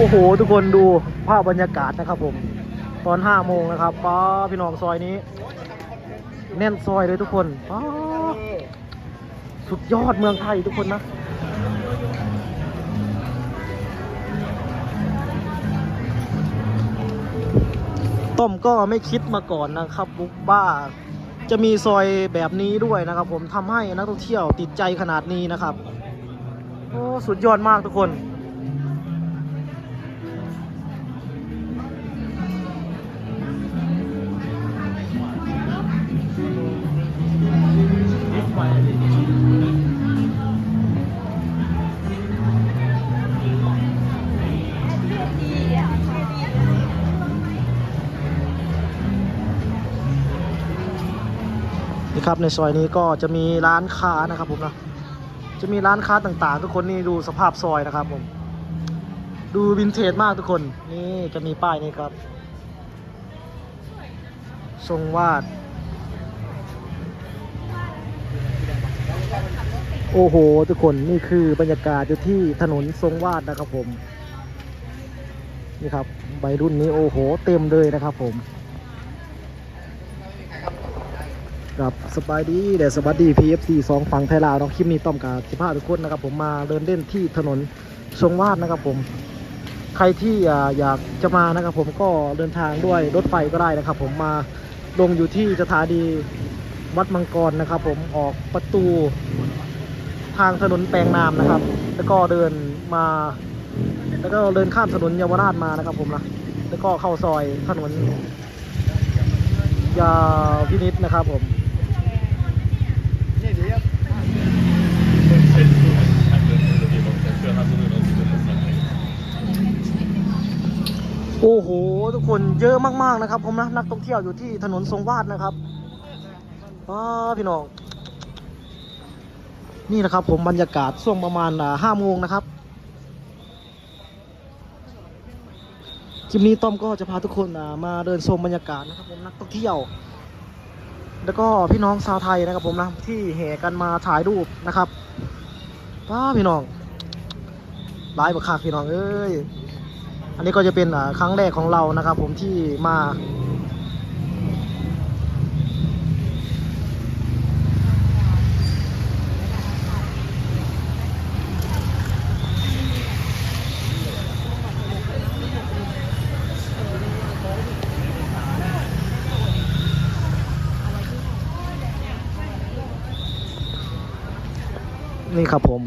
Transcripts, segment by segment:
โอ้โห ทุกคนดูภาพบรรยากาศนะครับผม ตอนห้าโมงนะครับป้าพี่น้องซอยนี้ แน่นซอยเลยทุกคนป้าสุดยอดเมืองไทยทุกคนนะต้มก็ไม่คิดมาก่อนนะครับบุ๊กบ้า จะมีซอยแบบนี้ด้วยนะครับ ผมทำให้นักท่องเที่ยวติดใจขนาดนี้นะครับ โอ้ สุดยอดมากทุกคน ครับ ในซอยนี้ก็จะมีร้านค้านะครับผมนะจะมีร้านค้าต่างๆ ทุกคนนี่ดูสภาพซอยนะครับผมดูวินเทจมากทุกคน นี่จะมีป้ายนี่ครับ ทรงวาด โอ้โห ทุกคนนี่คือบรรยากาศอยู่ที่ถนนทรงวาดนะครับผม นี่ครับใบรุ่นนี้โอ้โห เต็มเลยนะครับผม ครับสบายดีเดี๋ยวสวัสดี PFC สองฝั่งไทยลาวเนาะคลิปนี้ต้อมกับสิบห้าทุกคนนะครับผมมาเดินเล่นที่ถนนทรงวาดนะครับผม ใครที่อ่าอยากจะมานะครับผมก็เดินทางด้วยรถไฟก็ได้นะครับ ผมมาลงอยู่ที่สถานีวัดมังกรนะครับ ผมออกประตูทางถนนแปลงนามนะครับ แล้วก็เดินมา แล้วก็เดินข้ามถนนเยาวราชมานะครับ ผมนะแล้วก็เข้าซอยถนนยาพินิษนะครับผม โอ้โห ทุกคนเยอะมากๆนะครับ ผมนะนักท่องเที่ยวอยู่ที่ถนนทรงวาดนะครับว้าพี่น้อง นี่นะครับ ผมบรรยากาศช่วงประมาณห้าโมงนะครับคลิปนี้ต้อมก็จะพาทุกคนมาเดินชมบรรยากาศนะครับ ผมนักท่องเที่ยว แล้วก็พี่น้องชาวไทยนะครับ ผมนะที่แห่กันมาถ่ายรูปนะครับว้าพี่น้องร้ายบักคักพี่น้องเอ้ย อันนี้ก็จะเป็นครั้งแรกของเรานะครับ ผมที่มานี่ครับผม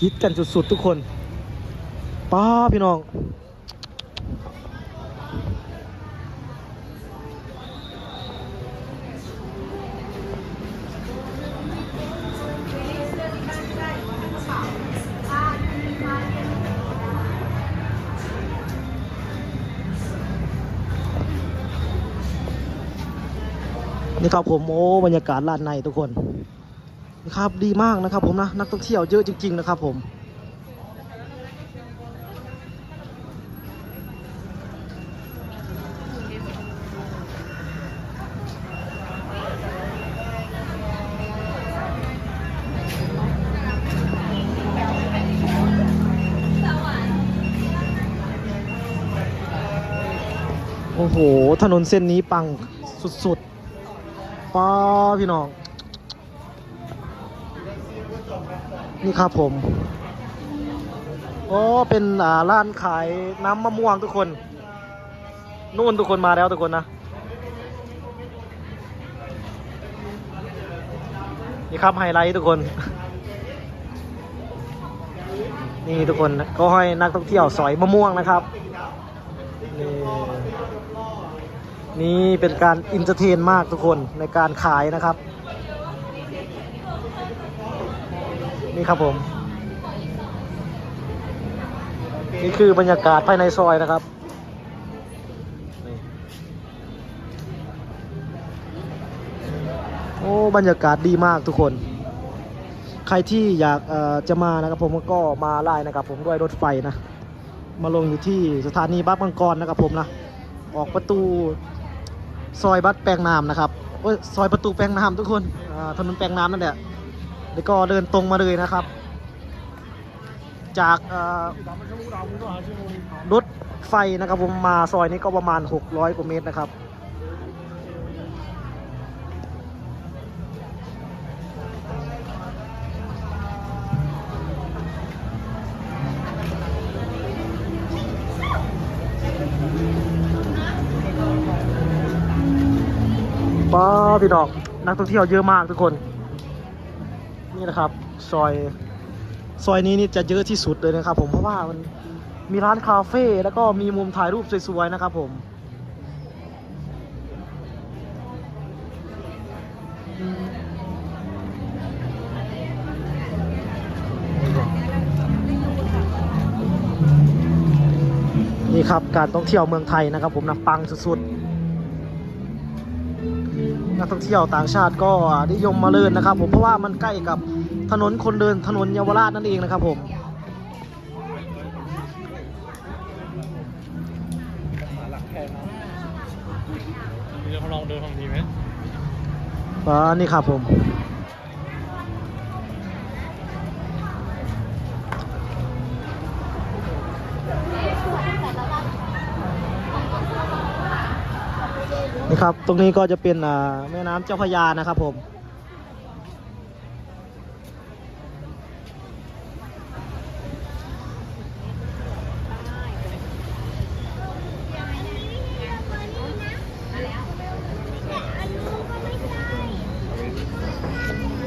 ฮิตกันสุดๆทุกคน ป้าพี่น้องนี่ครับผมโอ้บรรยากาศลานในทุกคนนี่ครับดีมากนะครับผมนะนักท่องเที่ยวเยอะจริง ๆ นะครับผม โอ้โห ถนนเส้นนี้ปังสุดๆป้าพี่น้อง นี่ครับผมโอ้เป็นอ่าร้านขายน้ำมะม่วงทุกคน นู่นทุกคนมาแล้วทุกคนนะ นี่ครับไฮไลท์ทุกคน นี่ทุกคนก็ให้นักท่องเที่ยวสอยมะม่วงนะครับ นี่เป็นการอินเตอร์เทนมากทุกคนในการขายนะครับ นี่ครับผม นี่คือบรรยากาศภายในซอยนะครับโอ้บรรยากาศดีมากทุกคน ใครที่อยากจะมานะครับผมก็มาไล่นะครับผมด้วยรถไฟนะ มาลงอยู่ที่สถานีบัสมังกรนะครับผมนะ ออกประตู ซอยบัสแปลงน้ำนะครับโอ้ยซอยประตูแปลงน้ำทุกคนถนนแปลงน้ำนั่นแหละแล้วก็เดินตรงมาเลยนะครับ จากรถไฟนะครับผมมาซอยนี้ก็ประมาณ 600 กว่าเมตรนะครับ พี่ดอกนักท่องเที่ยวเยอะมากทุกคน นี่นะครับซอยซอยนี้นี่จะเยอะที่สุดเลยนะครับ ผมเพราะว่ามันมีร้านคาเฟ่แล้วก็มีมุมถ่ายรูปสวยๆนะครับผมนี่ครับการท่องเที่ยวเมืองไทยนะครับ ผมนะปังสุดๆ นักท่องเที่ยวต่างชาติก็นิยมมาเลินนะครับ ผมเพราะว่ามันใกล้กับถนนคนเดินถนนเยาวราชนั่นเองนะครับผมหลักแพงนะเดี๋ยวลองเดินทางนี้ไหมอ่านี่ครับผม ครับ ตรงนี้ก็จะเป็นแม่น้ำเจ้าพระยานะครับผม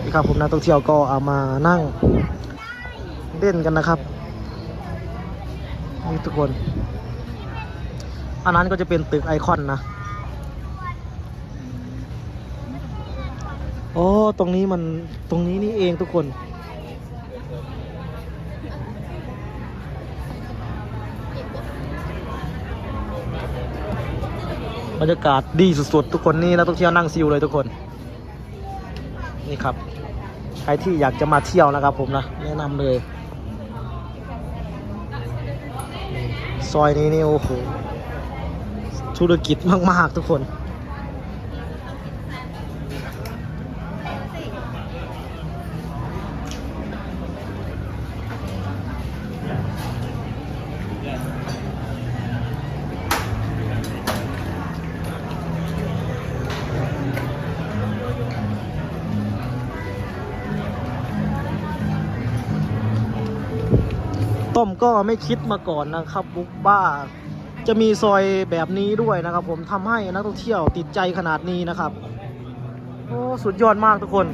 นี่ครับผมนักท่องเที่ยวก็เอามานั่งเล่นกันนะครับนี่ทุกคน อันนั้นก็จะเป็นตึกไอคอนนะ โอ้ตรงนี้มัน ตรงนี้นี่เองทุกคน บรรยากาศดีสุดๆ ทุกคนนี่นักท่องเที่ยวนั่งซิลเลยทุกคน นี่ครับ ใครที่อยากจะมาเที่ยวนะครับผมนะ แนะนำเลย ซอยนี้นี่โอ้โห ธุรกิจมากๆทุกคน ต้มก็ไม่คิดมาก่อนนะครับบุ๊คบ้า จะมีซอยแบบนี้ด้วยนะครับ ผมทำให้นักท่องเที่ยวติดใจขนาดนี้นะครับโอ้สุดยอดมากทุกคน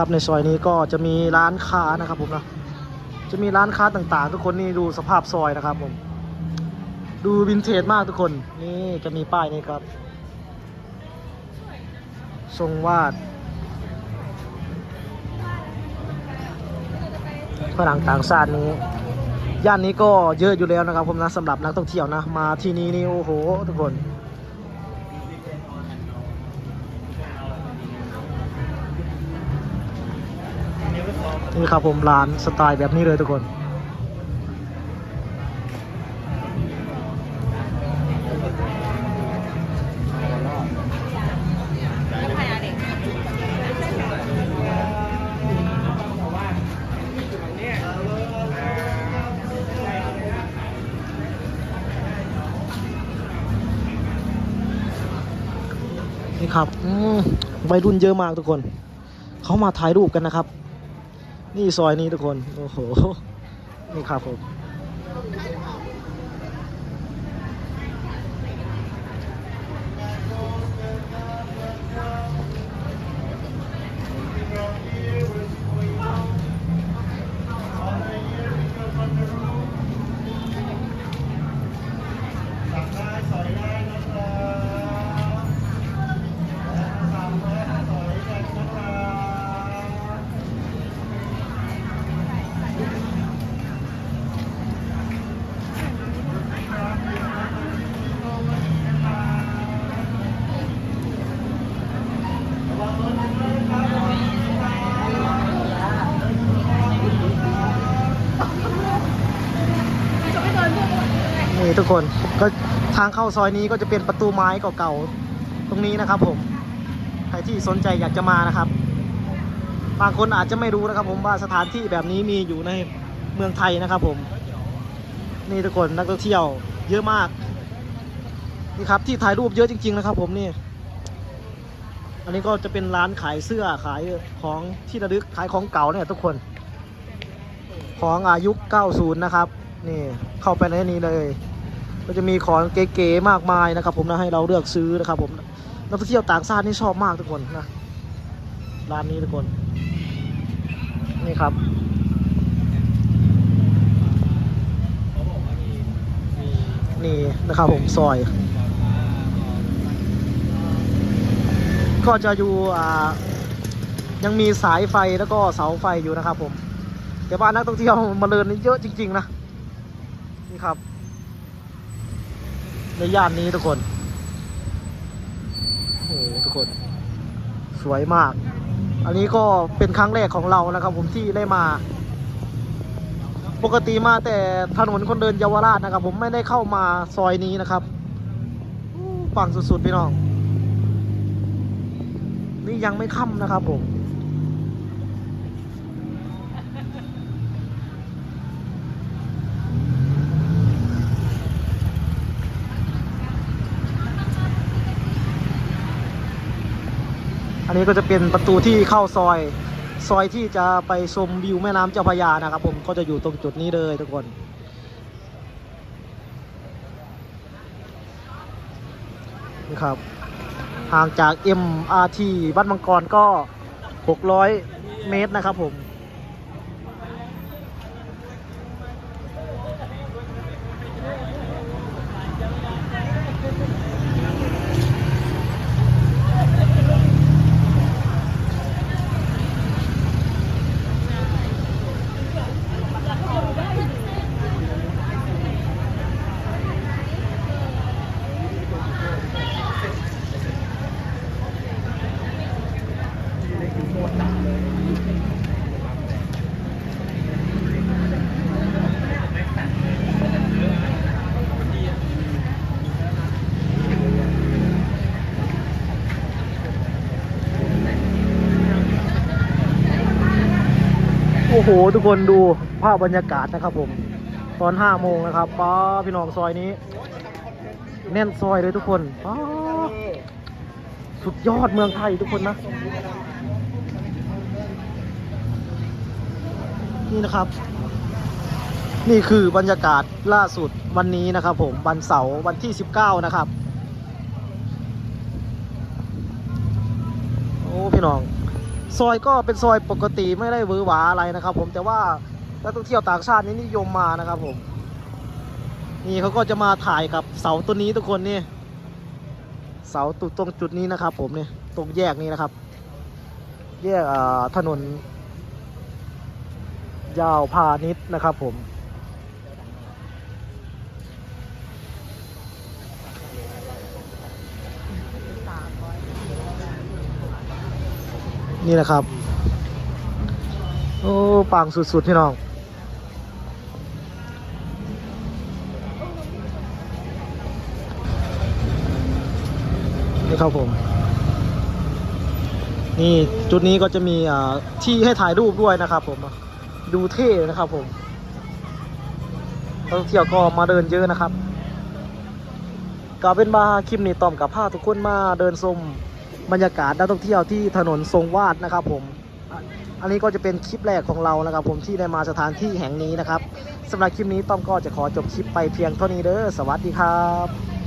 ครับ ในซอยนี้ก็จะมีร้านค้านะครับผมนะจะมีร้านค้าต่างๆ ทุกคนนี่ดูสภาพซอยนะครับผม ดูวินเทจมากทุกคน นี่จะมีป้ายนี่ครับทรงวาดฝรั่งต่างชาตินี้ ย่านนี้ก็เยอะอยู่แล้วนะครับผมนะสำหรับนักท่องเที่ยวนะ มาที่นี้นี่โอ้โห ทุกคน นี่ครับผมร้านสไตล์แบบนี้เลยทุกคน นี่ครับวัยรุ่นเยอะมากทุกคน เขามาถ่ายรูปกันนะครับ นี่ซอยนี้ทุกคน โอ้โห นี่ครับผม คนก็ทางเข้าซอยนี้ก็จะเป็นประตูไม้เก่าๆตรงนี้นะครับ ผมใครที่สนใจอยากจะมานะครับ บางคนอาจจะไม่รู้นะครับ ผมว่าสถานที่แบบนี้มีอยู่ในเมืองไทยนะครับ ผม นี่ทุกคนนักท่องเที่ยว เยอะมากนี่ครับที่ถ่ายรูปเยอะจริง ๆ นะครับ ผมนี่ อันนี้ก็จะเป็นร้านขายเสื้อขายของที่ระลึกขายของเก่าเนี่ยทุกคน ของอายุ 90 นะครับ นี่เข้าไปในนี้เลย ก็จะมีของเก๋ๆมากมายนะครับ ผมนะให้เราเลือกซื้อนะครับ ผมนักท่องเที่ยวต่างชาตินี่ชอบมากทุกคนนะร้านนี้ทุกคนนี่ครับนี่นะครับผมซอย ก็จะอยู่อ่ายังมีสายไฟแล้วก็เสาไฟอยู่นะครับผม แต่ว่านักท่องเที่ยวมาเดินนี่เยอะจริง ๆ นะ นี่ครับ ในย่านนี้ทุกคนโอ้โหทุกคน สวยมาก อันนี้ก็เป็นครั้งแรกของเรานะครับ ผมที่ได้มา ปกติมาแต่ถนนคนเดินเยาวราชนะครับ ผมไม่ได้เข้ามาซอยนี้นะครับอู้ปังสุดๆพี่น้อง นี่ยังไม่ค่ำนะครับผม อันนี้ก็จะเป็นประตูที่เข้าซอย ซอยที่จะไปชมวิวแม่น้ำเจ้าพระยานะครับผมก็จะอยู่ตรงจุดนี้เลยทุกคนนี่ครับห่างจาก MRT วัดมังกรก็ 600 เมตรนะครับผม หทุกคนดูภาพบรรยากาศนะครับผม ตอน5โมงนะครับป้าพี่น้องซอยนี้ แน่นซอยเลยทุกคนป้าสุดยอดเมืองไทยทุกคนนะ นี่นะครับ นี่คือบรรยากาศล่าสุดวันนี้นะครับผมวันเสาร์วันที่ 19 นะครับ โอ้ พี่น้อง ซอยก็เป็นซอยปกติไม่ได้เวือหวาอะไรนะครับ ผมแต่ว่านักท่องเที่ยวต่างชาตินี่นิยมมานะครับผม นี่เขาก็จะมาถ่ายกับเสาต้นนี้ทุกคนนี่เสาตุตรงจุดนี้นะครับ ผมเนี่ยตรงแยกนี้นะครับ แยกถนน ยาวพาณิชย์นะครับผม นี่นะครับ โอ้ปังสุดๆพี่น้องนี่ครับผม นี่จุดนี้ก็จะมีที่ให้ถ่ายรูปด้วยนะครับผม ดูเท่นะครับผมนักท่องเที่ยวก็มาเดินเยอะนะครับก็เป็นมาคลิปนี้ต้อมกับผ้าทุกคนมาเดินชม บรรยากาศนักท่องเที่ยวที่ถนนทรงวาดนะครับผม อันนี้ก็จะเป็นคลิปแรกของเรานะครับ ผมที่ได้มาสถานที่แห่งนี้นะครับสำหรับคลิปนี้ต้อมก็จะขอจบคลิปไปเพียงเท่านี้เด้อสวัสดีครับ